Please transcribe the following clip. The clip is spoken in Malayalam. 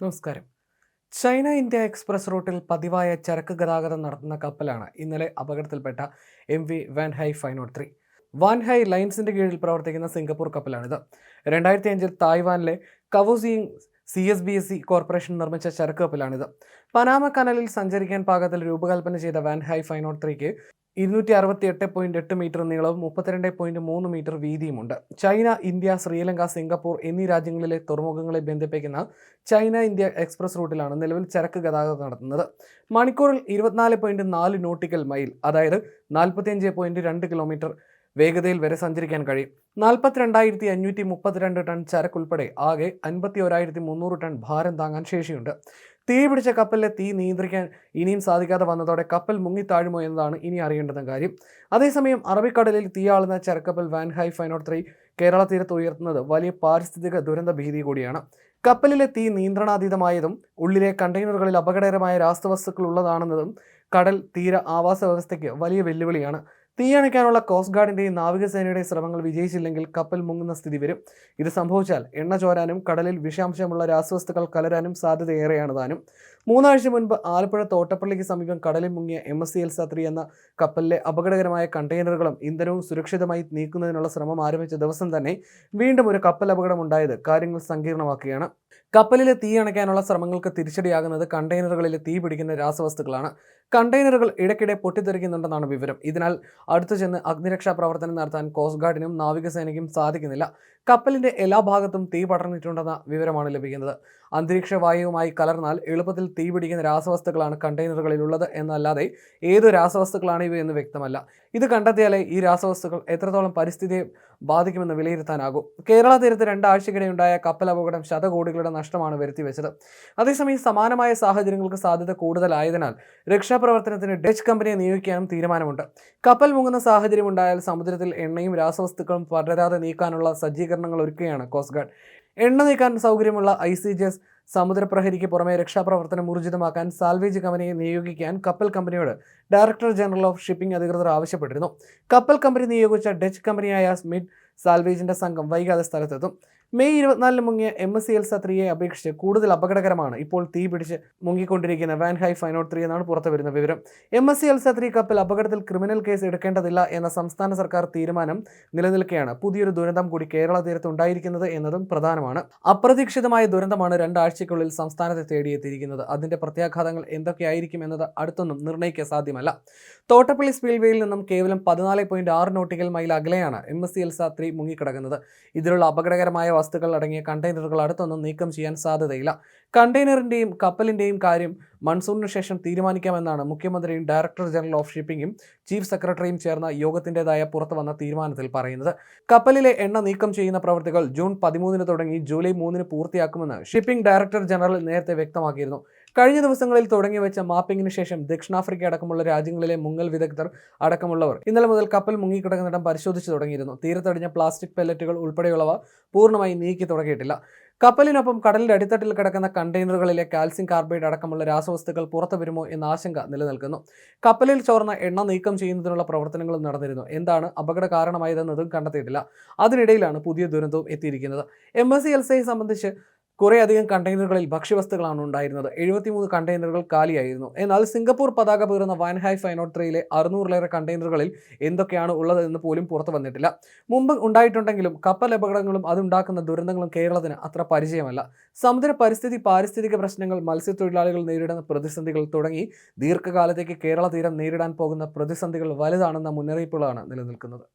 നമസ്കാരം. ചൈന ഇന്ത്യ എക്സ്പ്രസ് റൂട്ടിൽ പതിവായ ചരക്ക് ഗതാഗതം നടത്തുന്ന കപ്പലാണ് ഇന്നലെ അപകടത്തിൽപ്പെട്ട M V Wan Hai five naught three. Wan Hai ലൈൻസിന്റെ കീഴിൽ പ്രവർത്തിക്കുന്ന സിംഗപ്പൂർ കപ്പലാണിത്. രണ്ടായിരത്തി അഞ്ചിൽ തായ്വാനിലെ Kaohsiung C S B C C corporation നിർമ്മിച്ച ചരക്ക് കപ്പലാണിത്. പനാമ കനലിൽ സഞ്ചരിക്കാൻ പാകത്തിൽ രൂപകൽപ്പന ചെയ്ത വാൻഹൈ ഫൈവ് നോട്ട് ത്രീക്ക് ഇരുന്നൂറ്റി അറുപത്തി എട്ട് പോയിന്റ് എട്ട് മീറ്റർ നീളവും മുപ്പത്തിരണ്ട് പോയിന്റ് മൂന്ന് മീറ്റർ വീതിയുമുണ്ട്. ചൈന ഇന്ത്യ ശ്രീലങ്ക സിംഗപ്പൂർ എന്നീ രാജ്യങ്ങളിലെ തുറമുഖങ്ങളെ ബന്ധിപ്പിക്കുന്ന ചൈന ഇന്ത്യ എക്സ്പ്രസ് റൂട്ടിലാണ് നിലവിൽ ചരക്ക് ഗതാഗതം നടത്തുന്നത്. മണിക്കൂറിൽ ഇരുപത്തിനാല് പോയിന്റ് നാല് നോട്ടിക്കൽ മൈൽ അതായത് നാൽപ്പത്തിയഞ്ച് പോയിന്റ് രണ്ട് കിലോമീറ്റർ വേഗതയിൽ വരെ സഞ്ചരിക്കാൻ കഴിയും. നാൽപ്പത്തിരണ്ടായിരത്തി അഞ്ഞൂറ്റി മുപ്പത്തിരണ്ട് ടൺ ചരക്കുൾപ്പെടെ ആകെ അൻപത്തി ഒരായിരത്തി മുന്നൂറ് ടൺ ഭാരം താങ്ങാൻ ശേഷിയുണ്ട്. തീ പിടിച്ച കപ്പലിലെ തീ നിയന്ത്രിക്കാൻ ഇനിയും സാധിക്കാതെ വന്നതോടെ കപ്പൽ മുങ്ങിത്താഴുമോ എന്നതാണ് ഇനി അറിയേണ്ടുന്ന കാര്യം. അതേസമയം അറബിക്കടലിൽ തീയാളുന്ന ചരക്കപ്പൽ Wan Hai five naught three Kerala തീരത്ത് ഉയർത്തുന്നത് വലിയ പാരിസ്ഥിതിക ദുരന്ത ഭീതി കൂടിയാണ്. കപ്പലിലെ തീ നിയന്ത്രണാതീതമായതും ഉള്ളിലെ കണ്ടെയ്നറുകളിൽ അപകടകരമായ രാസവസ്തുക്കൾ ഉള്ളതാണെന്നതും കടൽ തീര ആവാസ വ്യവസ്ഥയ്ക്ക് വലിയ വെല്ലുവിളിയാണ്. തീയണയ്ക്കാനുള്ള കോസ്റ്റ് ഗാർഡിന്റെയും നാവികസേനയുടെയും ശ്രമങ്ങൾ വിജയിച്ചില്ലെങ്കിൽ കപ്പൽ മുങ്ങുന്ന സ്ഥിതി വരും. ഇത് സംഭവിച്ചാൽ എണ്ണ ചോരാനും കടലിൽ വിഷാംശമുള്ള രാസവസ്തുക്കൾ കലരാനും സാധ്യതയേറെയാണ് താനും. മൂന്നാഴ്ച മുൻപ് ആലപ്പുഴ തോട്ടപ്പള്ളിക്ക് സമീപം കടലിൽ മുങ്ങിയ M S C Elsa three എന്ന കപ്പലിലെ അപകടകരമായ കണ്ടെയ്നറുകളും ഇന്ധനവും സുരക്ഷിതമായി നീക്കുന്നതിനുള്ള ശ്രമം ആരംഭിച്ച ദിവസം തന്നെ വീണ്ടും ഒരു കപ്പൽ അപകടമുണ്ടായത് കാര്യങ്ങൾ സങ്കീർണമാക്കുകയാണ്. കപ്പലിലെ തീ അണയ്ക്കാനുള്ള ശ്രമങ്ങൾക്ക് തിരിച്ചടിയാകുന്നത് കണ്ടെയ്നറുകളിലെ തീ പിടിക്കുന്ന രാസവസ്തുക്കളാണ്. കണ്ടെയ്നറുകൾ ഇടയ്ക്കിടെ പൊട്ടിത്തെറിക്കുന്നുണ്ടെന്നാണ് വിവരം. ഇതിനാൽ അടുത്തു ചെന്ന് അഗ്നിരക്ഷാ പ്രവർത്തനം നടത്താൻ കോസ്റ്റ് ഗാർഡിനും നാവികസേനയ്ക്കും സാധിക്കുന്നില്ല. കപ്പലിന്റെ എല്ലാ ഭാഗത്തും തീ പടർന്നിട്ടുണ്ടെന്ന വിവരമാണ് ലഭിക്കുന്നത്. അന്തരീക്ഷ വായുവുമായി കലർന്നാൽ എളുപ്പത്തിൽ തീ പിടിക്കുന്ന രാസവസ്തുക്കളാണ് കണ്ടെയ്നറുകളിലുള്ളത് എന്നല്ലാതെ ഏതു രാസവസ്തുക്കളാണ് ഇവ എന്ന് വ്യക്തമല്ല. ഇത് കണ്ടെത്തിയാലേ ഈ രാസവസ്തുക്കൾ എത്രത്തോളം പരിസ്ഥിതിയെ ബാധിക്കുമെന്ന് വിലയിരുത്താനാകും. കേരള തീരത്ത് രണ്ടാഴ്ചക്കിടെയുണ്ടായ കപ്പൽ അപകടം ശതകോടികളുടെ നഷ്ടമാണ് വരുത്തിവെച്ചത്. അതേസമയം സമാനമായ സാഹചര്യങ്ങൾക്ക് സാധ്യത കൂടുതലായതിനാൽ രക്ഷാപ്രവർത്തനത്തിന് ഡച്ച് കമ്പനിയെ നിയോഗിക്കാനും തീരുമാനമുണ്ട്. കപ്പൽ മുങ്ങുന്ന സാഹചര്യം ഉണ്ടായാൽ സമുദ്രത്തിൽ എണ്ണയും രാസവസ്തുക്കളും പടരാതെ നീക്കാനുള്ള സജ്ജീകരണങ്ങൾ ഒരുക്കുകയാണ് കോസ്റ്റ് ഗാർഡ് എണ്ണ നീക്കാൻ സൗകര്യമുള്ള ഐ സി ജി എസ് സമുദ്രപ്രഹരിക്ക് പുറമെ രക്ഷാപ്രവർത്തനം ഊർജിതമാക്കാൻ സാൽവേജ് കമ്പനിയെ നിയോഗിക്കാൻ കപ്പൽ കമ്പനിയോട് ഡയറക്ടർ ജനറൽ ഓഫ് ഷിപ്പിംഗ് അധികൃതർ ആവശ്യപ്പെട്ടിരുന്നു. കപ്പൽ കമ്പനി നിയോഗിച്ച ഡച്ച് കമ്പനിയായ സ്മിഡ് സാൽവേജിന്റെ സംഘം വൈകാതെ സ്ഥലത്തെത്തും. മെയ് ഇരുപത്തിനാലിന് മുങ്ങിയ എം എസ് സി എൽ സത്രിയെ അപേക്ഷിച്ച് കൂടുതൽ അപകടകരമാണ്. ഇപ്പോൾ തീ പിടിച്ച് മുങ്ങിക്കൊണ്ടിരിക്കുന്ന Wan Hai five naught three എന്നാണ് പുറത്തു വരുന്ന വിവരം. M S C Elsa three കപ്പൽ അപകടത്തിൽ ക്രിമിനൽ കേസ് എടുക്കേണ്ടതില്ല എന്ന സംസ്ഥാന സർക്കാർ തീരുമാനം നിലനിൽക്കെയാണ് പുതിയൊരു ദുരന്തം കൂടി കേരള തീരത്ത് ഉണ്ടായിരിക്കുന്നത് എന്നതും പ്രധാനമാണ്. അപ്രതീക്ഷിതമായ ദുരന്തമാണ് രണ്ടാഴ്ചയ്ക്കുള്ളിൽ സംസ്ഥാനത്തെ തേടിയെത്തിയിരിക്കുന്നത്. അതിന്റെ പ്രത്യാഘാതങ്ങൾ എന്തൊക്കെയായിരിക്കും എന്നത് അടുത്തൊന്നും നിർണയിക്കാൻ സാധ്യമല്ല. തോട്ടപ്പള്ളി സ്പീൽവേയിൽ നിന്നും കേവലം പതിനാല് പോയിന്റ് ആറ് നോട്ടിക്കൽ മൈൽ അകലെയാണ് M S C Elsa three മുങ്ങിക്കിടക്കുന്നത്. ഇതിലുള്ള അപകടകരമായ വസ്തുക്കൾ അടങ്ങിയ കണ്ടെയ്നറുകൾ അടുത്തൊന്നും നീക്കം ചെയ്യാൻ സാധ്യതയില്ല. കണ്ടെയ്നറിന്റെയും കപ്പലിന്റെയും കാര്യം മൺസൂണിന് ശേഷം തീരുമാനിക്കാമെന്നാണ് മുഖ്യമന്ത്രിയും ഡയറക്ടർ ജനറൽ ഓഫ് ഷിപ്പിംഗും ചീഫ് സെക്രട്ടറിയും ചേർന്ന യോഗത്തിന്റെതായ പുറത്തു വന്ന തീരുമാനത്തിൽ പറയുന്നത്. കപ്പലിലെ എണ്ണ നീക്കം ചെയ്യുന്ന പ്രവൃത്തികൾ ജൂൺ പതിമൂന്നിന് തുടങ്ങി ജൂലൈ മൂന്നിന് പൂർത്തിയാക്കുമെന്ന് ഷിപ്പിംഗ് ഡയറക്ടർ ജനറൽ നേരത്തെ വ്യക്തമാക്കിയിരുന്നു. കഴിഞ്ഞ ദിവസങ്ങളിൽ തുടങ്ങി വെച്ച മാപ്പിംഗിന് ശേഷം ദക്ഷിണാഫ്രിക്ക അടക്കമുള്ള രാജ്യങ്ങളിലെ മുങ്ങൽ വിദഗ്ധർ അടക്കമുള്ളവർ ഇന്നലെ മുതൽ കപ്പൽ മുങ്ങിക്കിടക്കുന്നിടം പരിശോധിച്ചു തുടങ്ങിയിരുന്നു. തീരത്തടിഞ്ഞ പ്ലാസ്റ്റിക് പെല്ലറ്റുകൾ ഉൾപ്പെടെയുള്ളവ പൂർണമായി നീക്കി തുടങ്ങിയിട്ടില്ല. കപ്പലിനൊപ്പം കടലിന്റെ അടിത്തട്ടിൽ കിടക്കുന്ന കണ്ടെയ്നറുകളിലെ കാൽസ്യം കാർബൈഡ് അടക്കമുള്ള രാസവസ്തുക്കൾ പുറത്തു വരുമോ എന്ന ആശങ്ക നിലനിൽക്കുന്നു. കപ്പലിൽ ചോർന്ന എണ്ണ നീക്കം ചെയ്യുന്നതിനുള്ള പ്രവർത്തനങ്ങളും നടന്നിരുന്നു. എന്താണ് അപകട കാരണമായതെന്നതും കണ്ടെത്തിയിട്ടില്ല. അതിനിടയിലാണ് പുതിയ ദുരന്തവും എത്തിയിരിക്കുന്നത്. എം എസ് സി എൽ സിയെ സംബന്ധിച്ച് കുറേയധികം കണ്ടെയ്നറുകളിൽ ഭക്ഷ്യവസ്തുക്കളാണ് ഉണ്ടായിരുന്നത്. എഴുപത്തിമൂന്ന് കണ്ടെയ്നറുകൾ കാലിയായിരുന്നു. എന്നാൽ സിംഗപ്പൂർ പതാക പേറുന്ന വാൻഹായ് ഫൈനോട്ട് ത്രീയിലെ അറുന്നൂറിലേറെ കണ്ടെയ്നറുകളിൽ എന്തൊക്കെയാണ് ഉള്ളതെന്ന് പോലും പുറത്തു വന്നിട്ടില്ല. മുമ്പ് ഉണ്ടായിട്ടുണ്ടെങ്കിലും കപ്പൽ അപകടങ്ങളും അതുണ്ടാക്കുന്ന ദുരന്തങ്ങളും കേരളത്തിന് അത്ര പരിചയമല്ല. സമുദ്ര പരിസ്ഥിതി പാരിസ്ഥിതിക പ്രശ്നങ്ങൾ മത്സ്യത്തൊഴിലാളികൾ നേരിടുന്ന പ്രതിസന്ധികൾ തുടങ്ങി ദീർഘകാലത്തേക്ക് കേരള തീരം നേരിടാൻ പോകുന്ന പ്രതിസന്ധികൾ വലുതാണെന്ന മുന്നറിയിപ്പുകളാണ് നിലനിൽക്കുന്നത്.